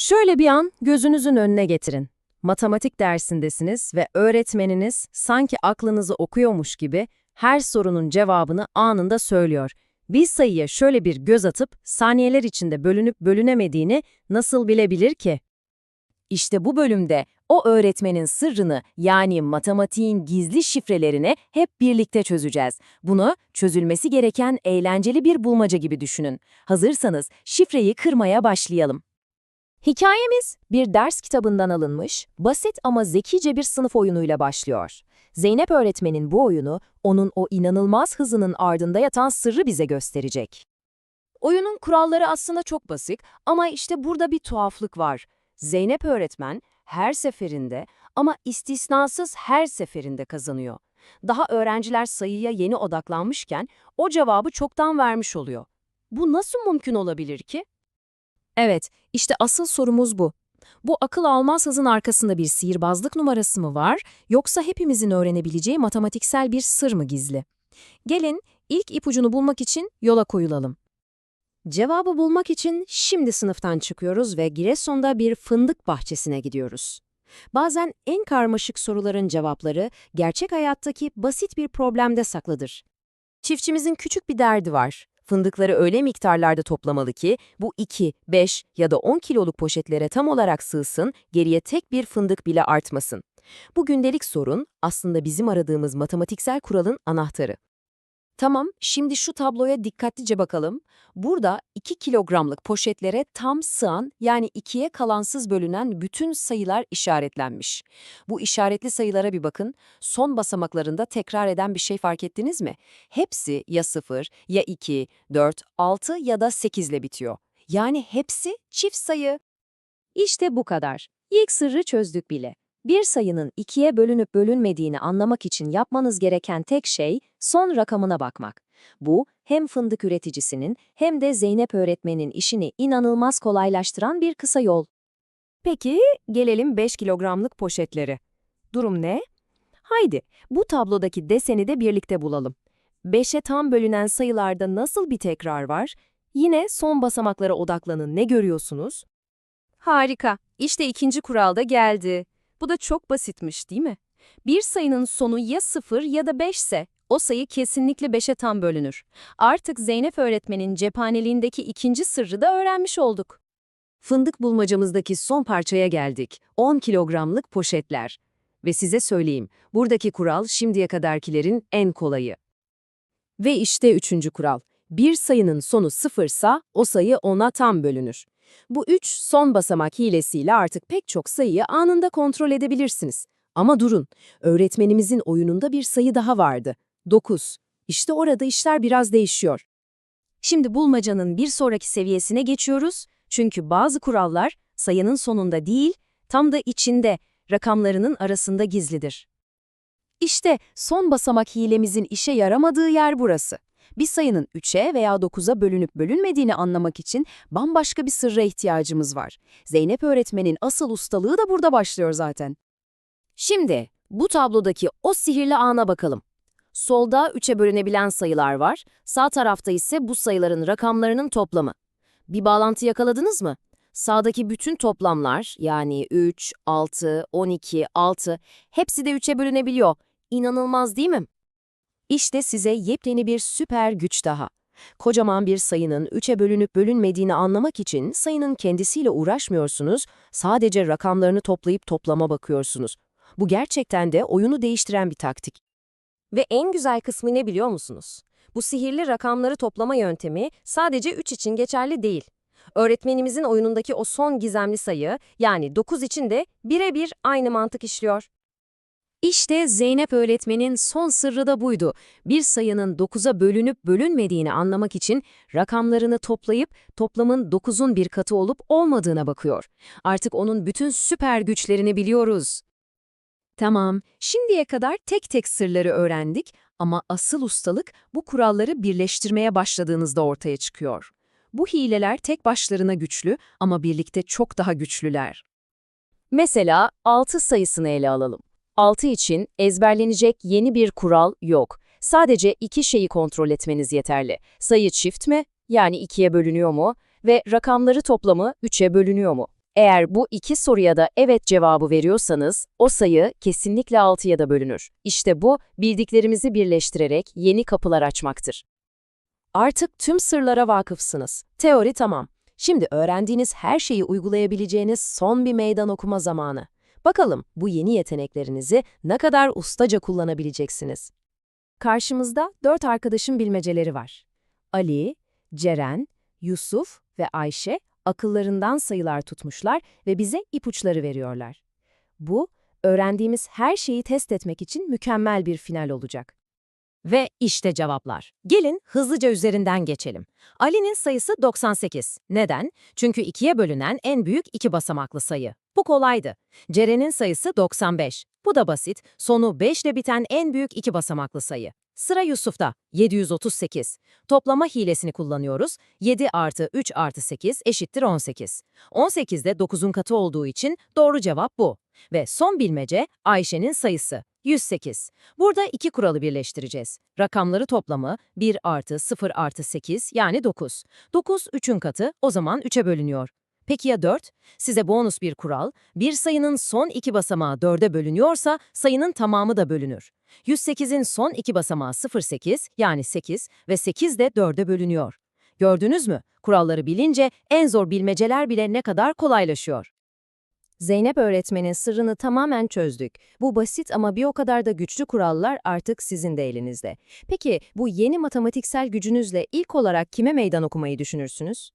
Şöyle bir an gözünüzün önüne getirin. Matematik dersindesiniz ve öğretmeniniz sanki aklınızı okuyormuş gibi her sorunun cevabını anında söylüyor. Bir sayıya şöyle bir göz atıp saniyeler içinde bölünüp bölünemediğini nasıl bilebilir ki? İşte bu bölümde o öğretmenin sırrını yani matematiğin gizli şifrelerini hep birlikte çözeceğiz. Bunu çözülmesi gereken eğlenceli bir bulmaca gibi düşünün. Hazırsanız şifreyi kırmaya başlayalım. Hikayemiz bir ders kitabından alınmış, basit ama zekice bir sınıf oyunuyla başlıyor. Zeynep öğretmenin bu oyunu, onun o inanılmaz hızının ardında yatan sırrı bize gösterecek. Oyunun kuralları aslında çok basit ama işte burada bir tuhaflık var. Zeynep öğretmen her seferinde ama istisnasız her seferinde kazanıyor. Daha öğrenciler sayıya yeni odaklanmışken o cevabı çoktan vermiş oluyor. Bu nasıl mümkün olabilir ki? Evet, işte asıl sorumuz bu. Bu akıl almaz hızın arkasında bir sihirbazlık numarası mı var, yoksa hepimizin öğrenebileceği matematiksel bir sır mı gizli? Gelin, ilk ipucunu bulmak için yola koyulalım. Cevabı bulmak için şimdi sınıftan çıkıyoruz ve Giresun'da bir fındık bahçesine gidiyoruz. Bazen en karmaşık soruların cevapları gerçek hayattaki basit bir problemde saklıdır. Çiftçimizin küçük bir derdi var. Fındıkları öyle miktarlarda toplamalı ki bu 2, 5 ya da 10 kiloluk poşetlere tam olarak sığsın, geriye tek bir fındık bile artmasın. Bu gündelik sorun aslında bizim aradığımız matematiksel kuralın anahtarı. Tamam, şimdi şu tabloya dikkatlice bakalım. Burada 2 kilogramlık poşetlere tam sığan yani ikiye kalansız bölünen bütün sayılar işaretlenmiş. Bu işaretli sayılara bir bakın. Son basamaklarında tekrar eden bir şey fark ettiniz mi? Hepsi ya 0, ya 2, 4, 6 ya da 8 ile bitiyor. Yani hepsi çift sayı. İşte bu kadar. İlk sırrı çözdük bile. Bir sayının ikiye bölünüp bölünmediğini anlamak için yapmanız gereken tek şey son rakamına bakmak. Bu hem fındık üreticisinin hem de Zeynep öğretmenin işini inanılmaz kolaylaştıran bir kısa yol. Peki gelelim 5 kilogramlık poşetleri. Durum ne? Haydi bu tablodaki deseni de birlikte bulalım. 5'e tam bölünen sayılarda nasıl bir tekrar var? Yine son basamaklara odaklanın ne görüyorsunuz? Harika. İşte ikinci kural da geldi. Bu da çok basitmiş değil mi? Bir sayının sonu ya 0 ya da 5 ise o sayı kesinlikle 5'e tam bölünür. Artık Zeynep öğretmenin cephaneliğindeki ikinci sırrı da öğrenmiş olduk. Fındık bulmacamızdaki son parçaya geldik. 10 kilogramlık poşetler. Ve size söyleyeyim, buradaki kural şimdiye kadarkilerin en kolayı. Ve işte üçüncü kural. Bir sayının sonu sıfırsa o sayı ona tam bölünür. Bu üç son basamak hilesiyle artık pek çok sayıyı anında kontrol edebilirsiniz. Ama durun, öğretmenimizin oyununda bir sayı daha vardı. 9. İşte orada işler biraz değişiyor. Şimdi bulmacanın bir sonraki seviyesine geçiyoruz. Çünkü bazı kurallar sayının sonunda değil, tam da içinde, rakamlarının arasında gizlidir. İşte son basamak hilemizin işe yaramadığı yer burası. Bir sayının 3'e veya 9'a bölünüp bölünmediğini anlamak için bambaşka bir sırra ihtiyacımız var. Zeynep öğretmenin asıl ustalığı da burada başlıyor zaten. Şimdi bu tablodaki o sihirli ana bakalım. Solda 3'e bölünebilen sayılar var, sağ tarafta ise bu sayıların rakamlarının toplamı. Bir bağlantı yakaladınız mı? Sağdaki bütün toplamlar yani 3, 6, 12, 6 hepsi de 3'e bölünebiliyor. İnanılmaz değil mi? İşte size yepyeni bir süper güç daha. Kocaman bir sayının 3'e bölünüp bölünmediğini anlamak için sayının kendisiyle uğraşmıyorsunuz, sadece rakamlarını toplayıp toplama bakıyorsunuz. Bu gerçekten de oyunu değiştiren bir taktik. Ve en güzel kısmı ne biliyor musunuz? Bu sihirli rakamları toplama yöntemi sadece 3 için geçerli değil. Öğretmenimizin oyunundaki o son gizemli sayı, yani 9 için de birebir aynı mantık işliyor. İşte Zeynep öğretmenin son sırrı da buydu. Bir sayının 9'a bölünüp bölünmediğini anlamak için rakamlarını toplayıp toplamın 9'un bir katı olup olmadığına bakıyor. Artık onun bütün süper güçlerini biliyoruz. Tamam, şimdiye kadar tek tek sırları öğrendik ama asıl ustalık bu kuralları birleştirmeye başladığınızda ortaya çıkıyor. Bu hileler tek başlarına güçlü ama birlikte çok daha güçlüler. Mesela 6 sayısını ele alalım. 6 için ezberlenecek yeni bir kural yok. Sadece iki şeyi kontrol etmeniz yeterli. Sayı çift mi? Yani ikiye bölünüyor mu? Ve rakamları toplamı 3'e bölünüyor mu? Eğer bu iki soruya da evet cevabı veriyorsanız, o sayı kesinlikle 6'ya da bölünür. İşte bu, bildiklerimizi birleştirerek yeni kapılar açmaktır. Artık tüm sırlara vakıfsınız. Teori tamam. Şimdi öğrendiğiniz her şeyi uygulayabileceğiniz son bir meydan okuma zamanı. Bakalım bu yeni yeteneklerinizi ne kadar ustaca kullanabileceksiniz. Karşımızda dört arkadaşın bilmeceleri var. Ali, Ceren, Yusuf ve Ayşe akıllarından sayılar tutmuşlar ve bize ipuçları veriyorlar. Bu, öğrendiğimiz her şeyi test etmek için mükemmel bir final olacak. Ve işte cevaplar. Gelin hızlıca üzerinden geçelim. Ali'nin sayısı 98. Neden? Çünkü ikiye bölünen en büyük iki basamaklı sayı. Bu kolaydı. Ceren'in sayısı 95. Bu da basit. Sonu 5 ile biten en büyük iki basamaklı sayı. Sıra Yusuf'ta. 738. Toplama hilesini kullanıyoruz. 7 artı 3 artı 8 eşittir 18. 18 de 9'un katı olduğu için doğru cevap bu. Ve son bilmece Ayşe'nin sayısı. 108. Burada iki kuralı birleştireceğiz. Rakamları toplamı 1 artı 0 artı 8 yani 9. 9 3'ün katı o zaman 3'e bölünüyor. Peki ya 4? Size bonus bir kural. Bir sayının son iki basamağı 4'e bölünüyorsa sayının tamamı da bölünür. 108'in son iki basamağı 08 yani 8 ve 8 de 4'e bölünüyor. Gördünüz mü? Kuralları bilince en zor bilmeceler bile ne kadar kolaylaşıyor. Zeynep öğretmenin sırrını tamamen çözdük. Bu basit ama bir o kadar da güçlü kurallar artık sizin de elinizde. Peki bu yeni matematiksel gücünüzle ilk olarak kime meydan okumayı düşünürsünüz?